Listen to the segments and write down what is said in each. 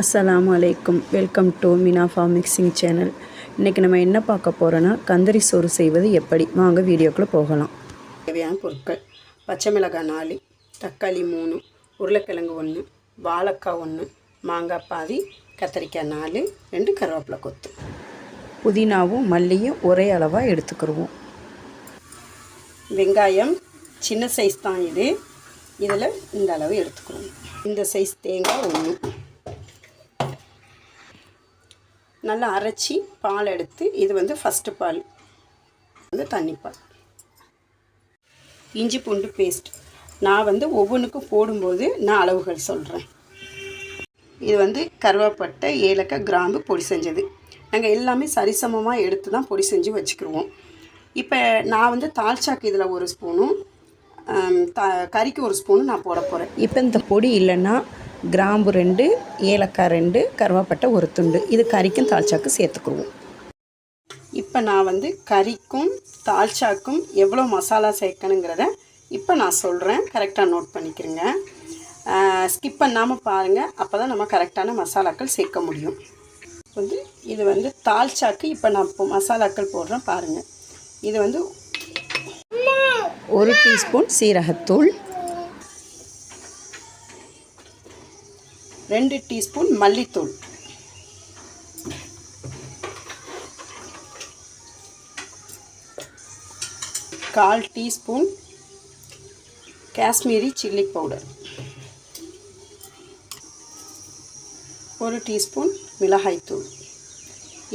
அஸ்லாம் அலைக்கும். Welcome to Minafa mixing channel இன்றைக்கி நம்ம என்ன பார்க்க போகிறோன்னா கந்தரி சோறு செய்வது எப்படி? வாங்க வீடியோக்குள்ளே போகலாம். தேவையான பொருட்கள். பச்சை மிளகாய் நாலு தக்காளி மூணு உருளைக்கிழங்கு ஒன்று வாழைக்காய் ஒன்று மாங்காய் பாதி கத்திரிக்காய் நாலு ரெண்டு கருவேப்பிலை கொத்து. புதினாவும் மல்லியும் ஒரே அளவாக எடுத்துக்கிடுவோம் வெங்காயம் சின்ன சைஸ் தான் இது. இதில் இந்த அளவு எடுத்துக்கிறோம் இந்த சைஸ் தேங்காய் ஒன்று நல்லா அரைச்சி பால் எடுத்து இது வந்து ஃபஸ்ட்டு பால். வந்து தண்ணி பால். இஞ்சி பூண்டு பேஸ்ட் நான் வந்து ஒவ்வொன்றுக்கும் போடும்போது நான் அளவுகள் சொல்கிறேன் இது வந்து கருவேப்பட்டை ஏலக்காய் கிராம்பு பொடி செஞ்சது. நாங்கள் எல்லாமே சரிசமமாக எடுத்து தான் பொடி செஞ்சு வச்சுக்கிருவோம். இப்போ நான் வந்து தால்ச்சாக்கு இதில் ஒரு ஸ்பூனும் த கறிக்கு ஒரு ஸ்பூனும் நான் போட போகிறேன் இப்போ இந்த பொடி இல்லைன்னா கிராம்பு ரெண்டு ஏலக்காய் ரெண்டு கருவாப்பட்டை ஒரு துண்டு. இது கறிக்கும் தாழ்ச்சாக்கு சேர்த்துக்குருவோம் இப்போ நான் வந்து கறிக்கும் தால்ச்சாக்கும் எவ்வளோ மசாலா சேர்க்கணுங்கிறத இப்போ நான் சொல்கிறேன் கரெக்டாக நோட் பண்ணிக்கிறேங்க. ஸ்கிப் பண்ணாமல் பாருங்கள் அப்போ தான் நம்ம கரெக்டான மசாலாக்கள் சேர்க்க முடியும். வந்து இது வந்து தால்ச்சாக்கு இப்போ நான் இப்போ மசாலாக்கள் போடுறேன் பாருங்கள் இது வந்து ஒரு டீஸ்பூன் சீரகத்தூள் ரெண்டு டீஸ்பூன் மல்லித்தூள். கால் டீஸ்பூன் காஷ்மீரி சில்லி பவுடர். ஒரு டீஸ்பூன் மிளகாய்த்தூள்.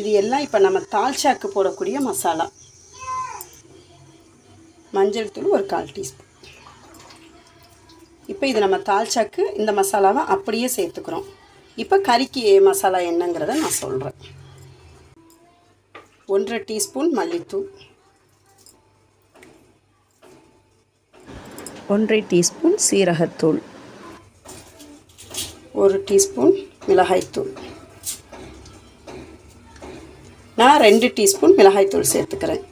இது எல்லாம் இப்போ நம்ம தால்ச்சாக்கு போடக்கூடிய மசாலா. மஞ்சள் தூள் ஒரு கால் டீஸ்பூன். இப்போ இது நம்ம தால்ச்சாக்கு இந்த மசாலாவை அப்படியே சேர்த்துக்கிறோம். இப்போ கறிக்கு மசாலா என்னங்கிறத நான் சொல்கிறேன் ஒன்றரை டீஸ்பூன் மல்லித்தூள். ஒன்றரை டீஸ்பூன் சீரகத்தூள். ஒரு டீஸ்பூன் மிளகாய்த்தூள். நான் ரெண்டு டீஸ்பூன் மிளகாய்த்தூள் சேர்த்துக்கிறேன்.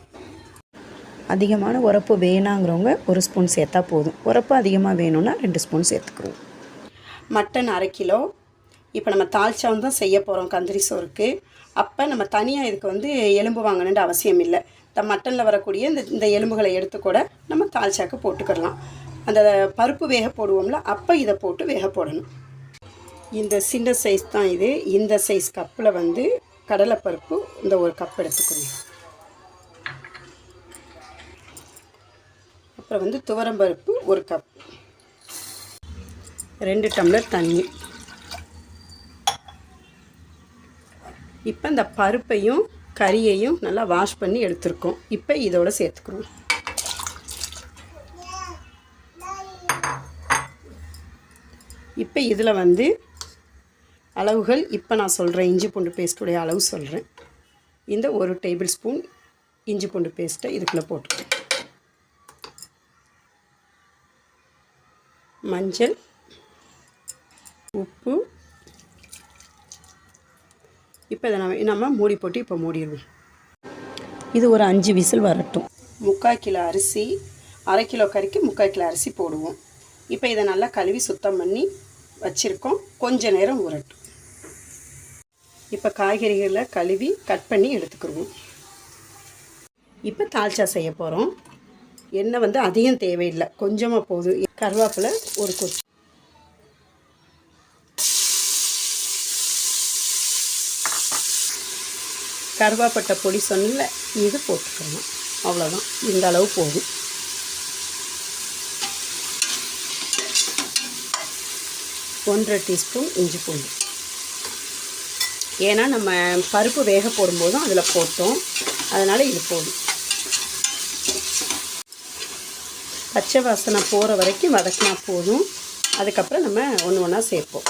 அதிகமான உரப்பு வேணாங்கிறவங்க ஒரு ஸ்பூன் சேர்த்தா போதும். உரப்பு அதிகமாக வேணும்னா ரெண்டு ஸ்பூன் சேர்த்துக்குவோம். மட்டன் அரை கிலோ. இப்போ நம்ம தால்ச்சாவும் தான் செய்ய போகிறோம் கந்திரி சோறுக்கு. அப்போ நம்ம தனியாக இதுக்கு வந்து எலும்பு வாங்கணுன்ற அவசியம் இல்லை. இந்த மட்டனில் வரக்கூடிய இந்த இந்த எலும்புகளை எடுத்து கூட நம்ம தால்ச்சாக்கு போட்டுக்கிடலாம். அந்த பருப்பு வேக போடுவோம்ல அப்போ இதை போட்டு வேக போடணும். இந்த சின்ன சைஸ் தான் இது. இந்த சைஸ் கப்பில் வந்து கடலைப்பருப்பு இந்த ஒரு கப் எடுத்துக்கணும் அப்புறம் வந்து துவரம்பருப்பு ஒரு கப் ரெண்டு டம்ளர் தண்ணி. இப்போ இந்த பருப்பையும் கறியையும் நல்லா வாஷ் பண்ணி எடுத்துருக்கோம். இப்போ இதோட சேர்த்துக்கிறோம் இப்போ இதில் வந்து அளவுகள் இப்போ நான் சொல்கிறேன் இஞ்சி பூண்டு பேஸ்ட்டுடைய அளவு சொல்கிறேன் இந்த ஒரு டேபிள் ஸ்பூன் இஞ்சி பூண்டு பேஸ்ட்டை இதுக்குள்ளே போட்டுக்கிறேன் மஞ்சள் உப்பு. இப்போ இதை நம்ம நம்ம மூடி போட்டு இப்போ மூடிடுவோம். இது ஒரு அஞ்சு விசில் வரட்டும். முக்கால் கிலோ அரிசி அரை கிலோ கறிக்கு முக்கால் கிலோ அரிசி போடுவோம். இப்போ இதை நல்லா கழுவி சுத்தம் பண்ணி வச்சுருக்கோம். கொஞ்ச நேரம் உரட்டும் இப்போ காய்கறிகளை கழுவி கட் பண்ணி எடுத்துக்கிடுவோம். இப்போ தால்ச்சா செய்ய போகிறோம் எண்ணெய் வந்து அதிகம் தேவையில்லை. கொஞ்சமாக போதும் கருவேப்பிலை ஒரு கொத்து. கருவாப்பட்டை பொடி சொன்னல இது போட்டுக்கணும் அவ்வளோதான் இந்த அளவு போதும். ஒன்றரை டீஸ்பூன் இஞ்சி பூண்டு. ஏன்னா நம்ம பருப்பு வேக போடும்போதும் அதில் போட்டோம். அதனால் இது போதும். பச்சை வாசனை போகிற வரைக்கும் வதக்கினா போதும். அதுக்கப்புறம் நம்ம ஒன்று ஒன்றா சேர்ப்போம்.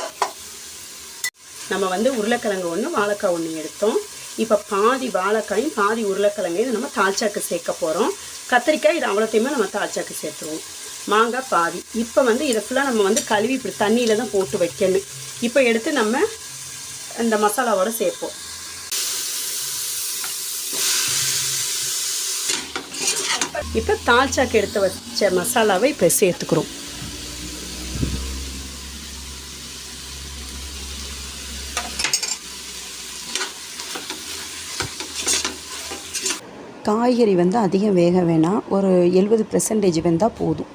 நம்ம வந்து உருளைக்கிழங்கு ஒன்று வாழைக்காய் ஒன்று எடுத்தோம். இப்போ பாதி வாழைக்காயும் பாதி உருளைக்கிழங்கையும் நம்ம தாழ்ச்சாக்கு சேர்க்க போகிறோம் கத்திரிக்காய் இது அவ்வளோத்தையுமே நம்ம தாழ்ச்சாக்கு சேர்த்துருவோம். மாங்காய் பாதி. இப்போ வந்து இதை ஃபுல்லாக நம்ம வந்து கழுவி இப்படி தண்ணியில் தான் போட்டு வைக்கணும். இப்போ எடுத்து நம்ம இந்த மசாலாவோட சேர்ப்போம். இப்போ தால்ச்சாக்கு எடுத்து வச்ச மசாலாவை இப்போ சேர்த்துக்கிறோம். காய்கறி வந்து அதிகம் வேக வேணாம் ஒரு எழுபது பெர்சன்டேஜ் வந்தால் போதும்.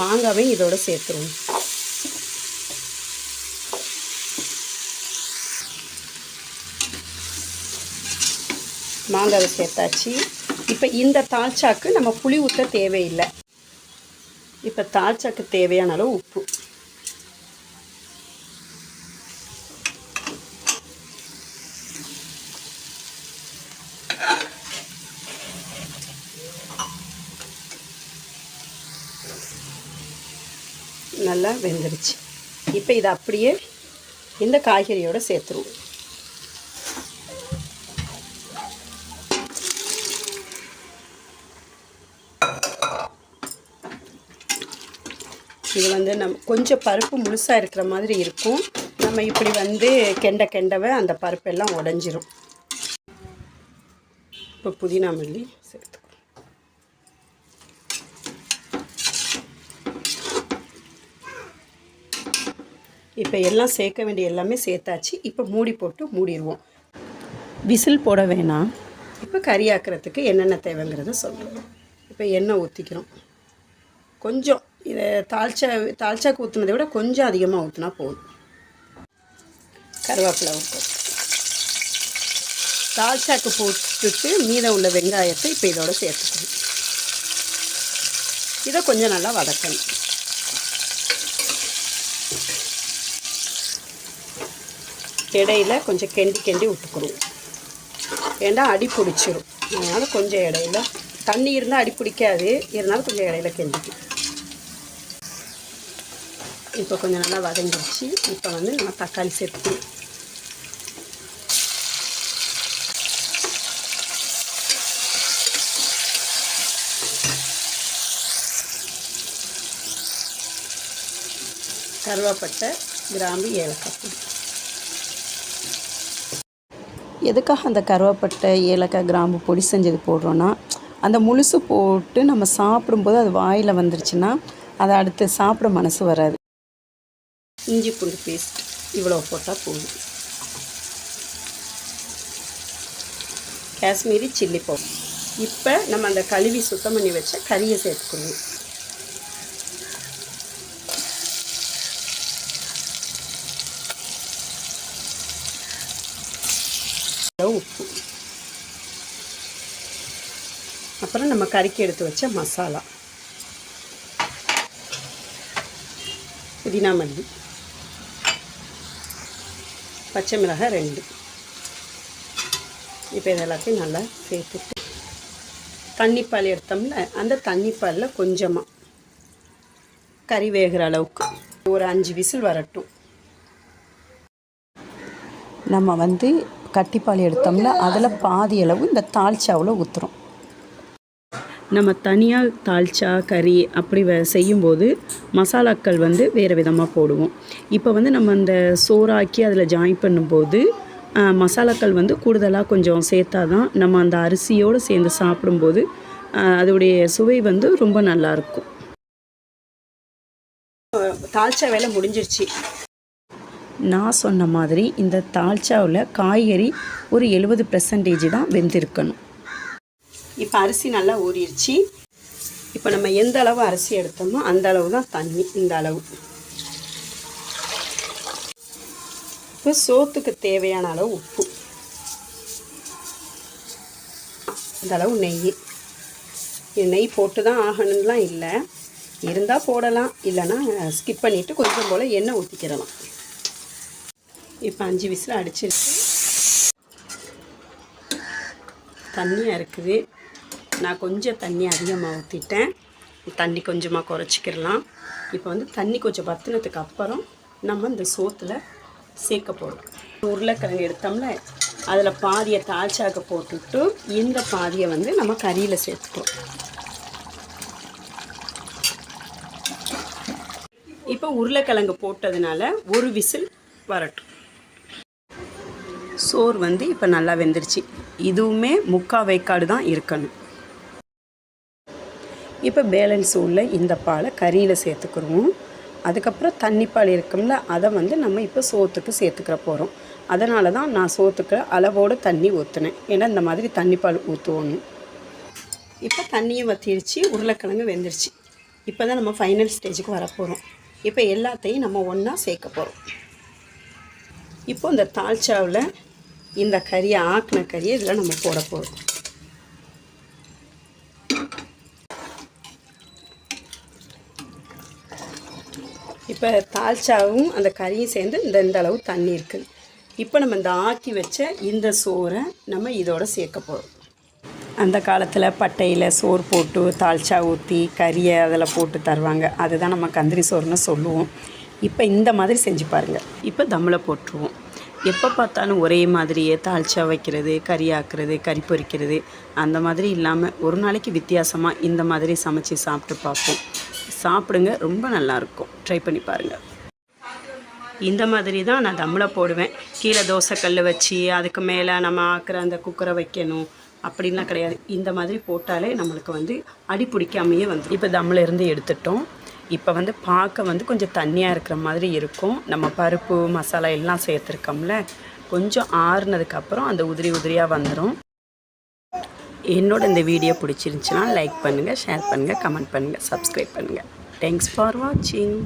மாங்காவையும் இதோடு சேர்த்துருவோம். மாங்காவை சேர்த்தாச்சு. இப்போ இந்த தால்ச்சாக்கு நம்ம புளி ஊற்ற தேவையில்லை. இப்போ தால்ச்சாக்கு தேவையான அளவு உப்பு. நல்லா வெந்துருச்சு. இப்போ இதை அப்படியே இந்த காய்கறியோட சேர்த்துருவோம். இது வந்து நம் கொஞ்சம் பருப்பு முழுசாக இருக்கிற மாதிரி இருக்கும். நம்ம இப்படி வந்து கெண்ட கெண்டவை அந்த பருப்பெல்லாம் உடஞ்சிரும். இப்போ புதினா மல்லி சேர்த்துக்கோ. இப்போ எல்லாம் சேர்க்க வேண்டிய எல்லாமே சேர்த்தாச்சு. இப்போ மூடி போட்டு மூடிடுவோம். விசில் போட வேணாம். இப்போ கறி ஆக்கிறதுக்கு என்னென்ன தேவைங்கிறத சொல்கிறோம் இப்போ எண்ணெய் ஊற்றிக்கிறோம் கொஞ்சம் இதை தாழ்ச்சா தாழ்ச்சாக்கு ஊற்றுனதை விட கொஞ்சம் அதிகமாக ஊற்றினா போதும். கருவேப்பிலை ஊற்றும் தாழ்ச்சாக்கு போட்டுட்டு மீதம் உள்ள வெங்காயத்தை இப்போ இதோட சேர்த்துக்கணும். இதை கொஞ்சம் நல்லா வதக்கணும். இடையில கொஞ்சம் கெண்டி கெண்டி விட்டுக்கணும். ஏன்னா அடி பிடிச்சிரும். அதனால் கொஞ்சம் இடையில தண்ணி இருந்தால் அடி பிடிக்காது. இருந்தாலும் கொஞ்சம் இடையில கெண்டிக்கும் இப்போ கொஞ்சம் நல்லா வதங்கிடுச்சு இப்போ வந்து நம்ம தக்காளி சேர்த்துக்கணும் கருவாப்பட்டை கிராம்பு ஏலக்காய் பொடி எதுக்காக அந்த கருவேப்பட்டை ஏலக்காய் கிராம்பு பொடி செஞ்சது போடுறோன்னா அந்த முழுசு போட்டு நம்ம சாப்பிடும்போது அது வாயில் வந்துருச்சுன்னா அதை அடுத்து சாப்பிட மனசு வராது. இஞ்சி பூண்டு பேஸ்ட் இவ்வளோ போட்டால் போதும். Kashmiri chilli powder. இப்போ நம்ம அந்த கழுவி சுத்தம் பண்ணி வச்ச கறியை சேர்த்துக்கணும். உப்பு. அப்புறம் நம்ம கறிக்கு எடுத்து வச்ச மசாலா. புதினா மல்லி. பச்சை மிளகாய் ரெண்டு. இப்போ இது எல்லாத்தையும் நல்லா சேர்த்துட்டு தண்ணிப்பால் எடுத்தோம்ல அந்த தண்ணிப்பாலில் கொஞ்சமாக கறி வேகிற அளவுக்கு ஒரு அஞ்சு விசில் வரட்டும். நம்ம வந்து கட்டிப்பால் எடுத்தோம்ல அதில் பாதி அளவு இந்த தாழ்ச்சாவில் ஊற்றுறோம் நம்ம தனியாக தால்ச்சா கறி அப்படி செய்யும்போது மசாலாக்கள் வந்து வேறு விதமாக போடுவோம். இப்போ வந்து நம்ம அந்த சோறாக்கி அதில் ஜாயின் பண்ணும்போது மசாலாக்கள் வந்து கூடுதலாக கொஞ்சம் சேர்த்தா தான் நம்ம அந்த அரிசியோடு சேர்ந்து சாப்பிடும்போது அதோடைய சுவை வந்து ரொம்ப நல்லாயிருக்கும் தால்ச்சா வேலை முடிஞ்சிருச்சு. நான் சொன்ன மாதிரி இந்த தால்ச்சாவில் காய்கறி ஒரு எழுபது பெர்சன்டேஜ் தான் வெந்திருக்கணும். இப்போ அரிசி நல்லா ஊறிடுச்சு. இப்போ நம்ம எந்த அளவு அரிசி எடுத்தோமோ அந்த அளவு தான் தண்ணி இந்த அளவு. இப்போ சோத்துக்கு தேவையான அளவு உப்பு. இந்த அளவு நெய். இது நெய் போட்டு தான் ஆகணும்லாம் இல்லை. இருந்தால் போடலாம் இல்லைன்னா ஸ்கிப் பண்ணிவிட்டு கொஞ்சம் போல் எண்ணெய் ஊற்றிக்கிறலாம் இப்போ அஞ்சு விசில் அடிச்சிருச்சு தண்ணியாக இருக்குது. நான் கொஞ்சம் தண்ணி அதிகமாக ஊற்றிட்டேன் தண்ணி கொஞ்சமாக குறைச்சிக்கிடலாம். இப்போ வந்து தண்ணி கொஞ்சம் வற்றினதுக்கு அப்புறம் நம்ம இந்த சோத்தில் சேர்க்க போகிறோம் உருளைக்கிழங்கு எடுத்தோம்ல அதில் பாதியை தாழ்ச்சாக்க போட்டுட்டு இந்த பாதியை வந்து நம்ம கறியில் சேர்த்துக்கிறோம் இப்போ உருளைக்கிழங்கு போட்டதுனால ஒரு விசில் வரட்டும். சோறு வந்து இப்போ நல்லா வெந்துருச்சு. இதுவுமே முக்கா வேக்காடு தான் இருக்கணும். இப்போ பேலன்ஸ் உள்ள இந்த பாலை கறியில் சேர்த்துக்கிறோம் அதுக்கப்புறம் தண்ணிப்பால் இருக்கும்ல அதை வந்து நம்ம இப்போ சோத்துக்கு சேர்த்துக்கிற போகிறோம் அதனால தான் நான் சோத்துக்கு அளவோடு தண்ணி ஊற்றுனேன் ஏன்னா இந்த மாதிரி தண்ணிப்பால் ஊற்றுவோன்னு இப்போ தண்ணியும் வற்றிடுச்சு உருளைக்கிழங்கு வெந்துருச்சு. இப்போ தான் நம்ம ஃபைனல் ஸ்டேஜுக்கு வரப்போகிறோம் இப்போ எல்லாத்தையும் நம்ம ஒன்றா சேர்க்க போகிறோம் இப்போ இந்த தால்ச்சாவில் இந்த கறியை ஆக்கின கறியை இதில் நம்ம போட போகிறோம் இப்போ தால்ச்சாவும் அந்த கறியும் சேர்ந்து இந்த இந்த அளவு தண்ணி இருக்குது இப்போ நம்ம இந்த ஆக்கி வச்ச இந்த சோறை நம்ம இதோட சேர்க்க போகிறோம் அந்த காலத்தில் பட்டையில் சோறு போட்டு தால்ச்சா ஊற்றி கறியை அதில் போட்டு தருவாங்க. அதுதான் நம்ம கந்திரி சோறுன்னு சொல்லுவோம். இப்போ இந்த மாதிரி செஞ்சு பாருங்கள் இப்போ தம்மில் போட்டுருவோம். எப்போ பார்த்தாலும் ஒரே மாதிரியே தாளிச்சா வைக்கிறது கறி ஆக்குறது கறி பொரிக்கிறது அந்த மாதிரி இல்லாமல் ஒரு நாளைக்கு வித்தியாசமாக இந்த மாதிரி சமைச்சு சாப்பிட்டு பார்ப்போம். சாப்பிடுங்க ரொம்ப நல்லாயிருக்கும். ட்ரை பண்ணி பாருங்கள் இந்த மாதிரி தான் நான் தம்மில் போடுவேன். கீழே தோசைக்கல் வச்சு அதுக்கு மேலே நம்ம ஆக்கிற அந்த குக்கரை வைக்கணும் அப்படின்லாம் கிடையாது. இந்த மாதிரி போட்டாலே நம்மளுக்கு வந்து அடி பிடிக்காமையே வந்து இப்போ தம்மில் இருந்து எடுத்துட்டோம். இப்போ வந்து பார்க்க வந்து கொஞ்சம் தண்ணியாக இருக்கிற மாதிரி இருக்கும். நம்ம பருப்பு மசாலா எல்லாம் சேர்த்துருக்கோம்ல. கொஞ்சம் ஆறுனதுக்கப்புறம் அந்த உதிரி உதிரியாக வந்துடும் என்னோட இந்த வீடியோ பிடிச்சிருந்துச்சுன்னா லைக் பண்ணுங்கள் ஷேர் பண்ணுங்கள் கமெண்ட் பண்ணுங்கள் சப்ஸ்கிரைப் பண்ணுங்கள் தேங்க்ஸ் ஃபார் வாட்சிங்